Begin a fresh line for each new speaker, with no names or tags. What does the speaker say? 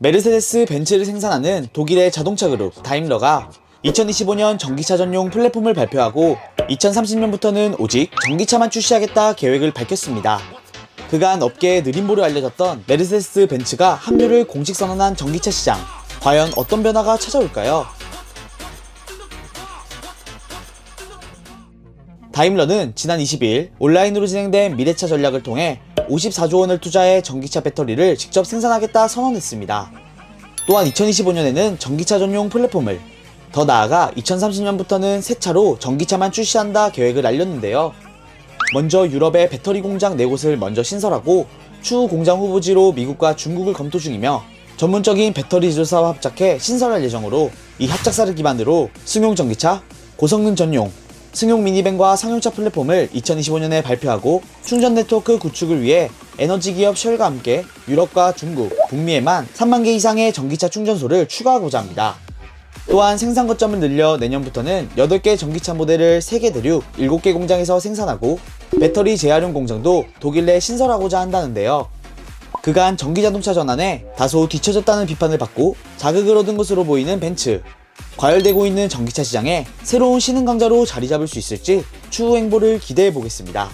메르세데스 벤츠를 생산하는 독일의 자동차 그룹 다임러가 2025년 전기차 전용 플랫폼을 발표하고 2030년부터는 오직 전기차만 출시하겠다 계획을 밝혔습니다. 그간 업계의 느림보로 알려졌던 메르세데스 벤츠가 합류를 공식 선언한 전기차 시장. 과연 어떤 변화가 찾아올까요? 다임러는 지난 20일 온라인으로 진행된 미래차 전략을 통해 54조 원을 투자해 전기차 배터리를 직접 생산하겠다 선언했습니다. 또한 2025년에는 전기차 전용 플랫폼을 더 나아가 2030년부터는 새 차로 전기차만 출시한다 계획을 알렸는데요. 먼저 유럽의 배터리 공장 4곳을 먼저 신설하고 추후 공장 후보지로 미국과 중국을 검토 중이며 전문적인 배터리 제조사와 합작해 신설할 예정으로 이 합작사를 기반으로 승용 전기차, 고성능 전용, 승용 미니밴과 상용차 플랫폼을 2025년에 발표하고 충전 네트워크 구축을 위해 에너지 기업 쉘과 함께 유럽과 중국, 북미에만 3만 개 이상의 전기차 충전소를 추가하고자 합니다. 또한 생산 거점을 늘려 내년부터는 8개 전기차 모델을 3개 대륙 7개 공장에서 생산하고 배터리 재활용 공장도 독일 내 신설하고자 한다는데요. 그간 전기자동차 전환에 다소 뒤처졌다는 비판을 받고 자극을 얻은 것으로 보이는 벤츠. 과열되고 있는 전기차 시장에 새로운 신흥 강자로 자리 잡을 수 있을지 추후 행보를 기대해 보겠습니다.